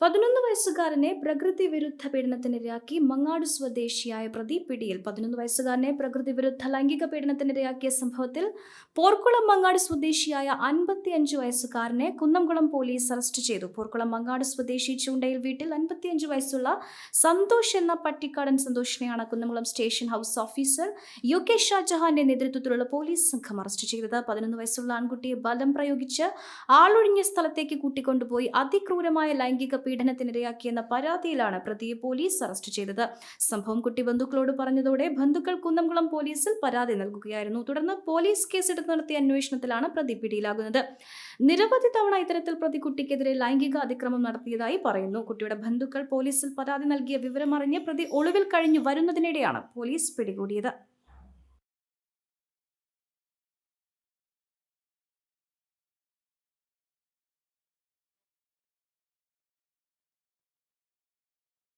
പതിനൊന്ന് വയസ്സുകാരനെ പ്രകൃതി വിരുദ്ധ പീഡനത്തിനിരയാക്കി മങ്ങാട് സ്വദേശിയായ പ്രതി പിടിയിൽ. പതിനൊന്ന് വയസ്സുകാരനെ പ്രകൃതി വിരുദ്ധ ലൈംഗിക പീഡനത്തിനിരയാക്കിയ സംഭവത്തിൽ പോർക്കുളം മങ്ങാട് സ്വദേശിയായ അൻപത്തിയഞ്ച് വയസ്സുകാരനെ കുന്നംകുളം പോലീസ് അറസ്റ്റ് ചെയ്തു. പോർക്കുളം മങ്ങാട് സ്വദേശി ചൂണ്ടയിൽ വീട്ടിൽ അൻപത്തിയഞ്ച് വയസ്സുള്ള സന്തോഷ് എന്ന Pattikkadan സന്തോഷിനെയാണ് Kunnamkulam station house officer U K ഷാജഹാന്റെ നേതൃത്വത്തിലുള്ള പോലീസ് സംഘം അറസ്റ്റ് ചെയ്തത്. പതിനൊന്ന് വയസ്സുള്ള ആൺകുട്ടിയെ ബലം പ്രയോഗിച്ച് ആളൊഴിഞ്ഞ സ്ഥലത്തേക്ക് കൂട്ടിക്കൊണ്ടുപോയി. അതിക്രൂരമായ ലൈംഗിക പീഡനത്തിനിരയാക്കിയെന്ന പരാതിയിലാണ് പ്രതിയെ പോലീസ് അറസ്റ്റ് ചെയ്തത്. സംഭവം കുട്ടി ബന്ധുക്കളോട് പറഞ്ഞതോടെ ബന്ധുക്കൾ കുന്നംകുളം പോലീസിൽ പരാതി നൽകുകയായിരുന്നു. തുടർന്ന് പോലീസ് കേസെടുത്ത് നടത്തിയ അന്വേഷണത്തിലാണ് പ്രതി പിടിയിലാകുന്നത്. നിരവധി തവണ ഇത്തരത്തിൽ പ്രതി കുട്ടിക്കെതിരെ ലൈംഗിക അതിക്രമം നടത്തിയതായി പറയുന്നു. കുട്ടിയുടെ ബന്ധുക്കൾ പോലീസിൽ പരാതി നൽകിയ വിവരമറിഞ്ഞ് പ്രതി ഒളിവിൽ കഴിഞ്ഞു വരുന്നതിനിടെയാണ് പോലീസ് പിടികൂടിയത്.